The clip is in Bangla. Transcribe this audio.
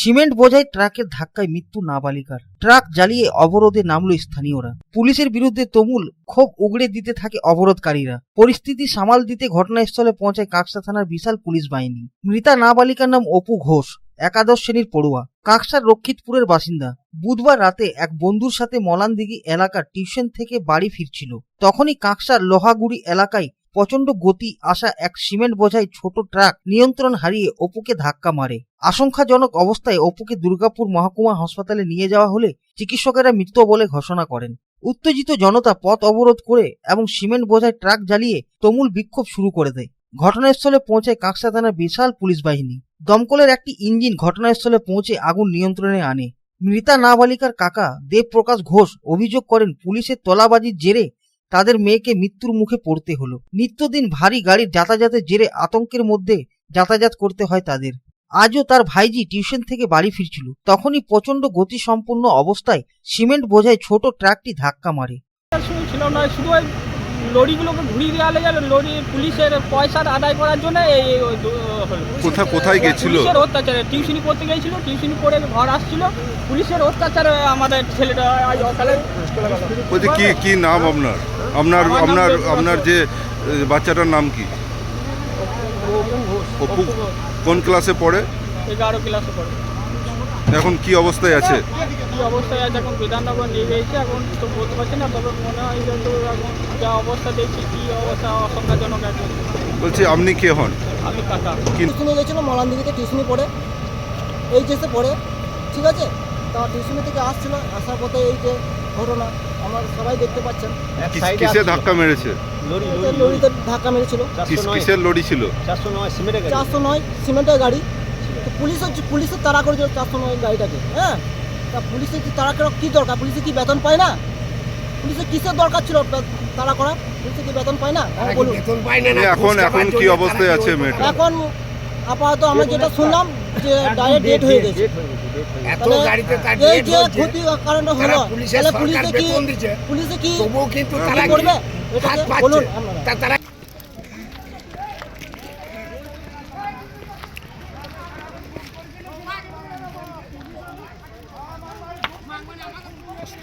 সিমেন্ট বোঝাই ট্রাকের ধাক্কায় মৃত্যু নাবালিকার। ট্রাক জ্বালিয়ে অবরোধে নামলো স্থানীয়রা। পুলিশের বিরুদ্ধে তমুল ক্ষোভ উগড়ে দিতে থাকে অবরোধকারীরা। পরিস্থিতি সামাল দিতে ঘটনাস্থলে পৌঁছায় কাকসা থানার বিশাল পুলিশ বাহিনী। মৃতা নাবালিকার নাম অপু ঘোষ। একাদশ শ্রেণির পড়ুয়া। কাকসার রক্ষিতপুরের বাসিন্দা। বুধবার রাতে এক বন্ধুর সাথে মলানদিঘি এলাকার টিউশন থেকে বাড়ি ফিরছিল। তখনই কাকসার লোহাগুড়ি এলাকায় প্রচণ্ড গতি আসা এক সিমেন্ট বোঝাই ছোট ট্রাক নিয়ন্ত্রণ হারিয়ে অপুকে ধাক্কা মারে। আশঙ্কাজনক অবস্থায় অপুকে দুর্গাপুর মহকুমা হাসপাতালে নিয়ে যাওয়া হলে চিকিৎসকেরা মৃত বলে ঘোষণা করেন। উত্তেজিত জনতা পথ অবরোধ করে এবং সিমেন্ট বোঝায় ট্রাক জ্বালিয়ে তমুল বিক্ষোভ শুরু করে দেয়। ঘটনাস্থলে পৌঁছায় কাকসা থানার বিশাল পুলিশ বাহিনী দমকলের একটি ইঞ্জিন ঘটনাস্থলে পৌঁছে আগুন নিয়ন্ত্রণে আনে। মৃতা নাবালিকার কাকা দেবপ্রকাশ ঘোষ অভিযোগ করেন, পুলিশের তলাবাজির জেরে তাদের মেয়েকে মৃত্যুর মুখে পড়তে হলো। নিত্যদিন ভারী গাড়ির যাতায়াতের জেরে আতঙ্কের মধ্যে যাতায়াত করতে হয় তাদের। আজও তার ভাইজি টিউশন থেকে বাড়ি ফিরছিল। তখনই প্রচণ্ড গতিসম্পন্ন অবস্থায় সিমেন্ট বোঝায় ছোট ট্রাকটি ধাক্কা মারে। লরিগুলোকে ঘুরিয়ে দেওয়া লেগে লরি পুলিশের পয়সা আদায় করার জন্য এই কোথায় কোথায় গেছিল? পুলিশের অত্যাচারে টিউশনি করতে গিয়েছিল টিউশনি করে ঘর আসছিল। পুলিশের অত্যাচারে আমাদের ছেলেটা আজ অকালে বলছি কি কি নাম আপনার? আপনার আপনার আপনার যে বাচ্চাটার নাম কি? অপু কোন ক্লাসে পড়ে? এগারো ক্লাসে পড়ে। এখন কি অবস্থায় আছে? কি অবস্থায় আছে? এখন বিধাননগর নিয়ে গেছে এখন তো বলতে পারছি না তবে মনে হয় যে তো এখন যা অবস্থা দেখছি কি অবস্থা আছে বলছি আপনি কে হন? আমি কাকা। টিউশনে গেছিল মলানদিঘিতে টিউশনি পড়ে এইচএসে পড়ে ঠিক আছে? তা টিউশনি থেকে আসছিল আসার পথে এই যে ঘটনা আমার সবাই দেখতে পাচ্ছেন। কিস- ধাক্কা মেরেছে? লরিতে ধাক্কা মেরেছিল। কিস- কিসের লরি ছিল? চারশো নয় সিমেন্টের গাড়ি। তো পুলিশ হচ্ছে পুলিশের তাড়া করেছিল চারশো নয় গাড়িটাকে হ্যাঁ? তা পুলিশের কি তাড়া করা কী দরকার? পুলিশে কি বেতন পায় না? পুলিশের কিসের দরকার ছিল তাড়া করা পুলিশে কি বেতন পায় না? হ্যাঁ, বলুন। এখন এখন কি অবস্থায় আছে মেয়েটা? এখন আপাতত আমরা যেটা শুনলাম যে ডাইরেক্ট ডেট হয়ে গেছে। এত গাড়িতে তার এই যে ক্ষতি কারণটা তারা হলো পুলিশের তাহলে সরকার পুলিশে কি পুলিশে কি তবুও কিন্তু তারা করবে? হাত বলুন। তারা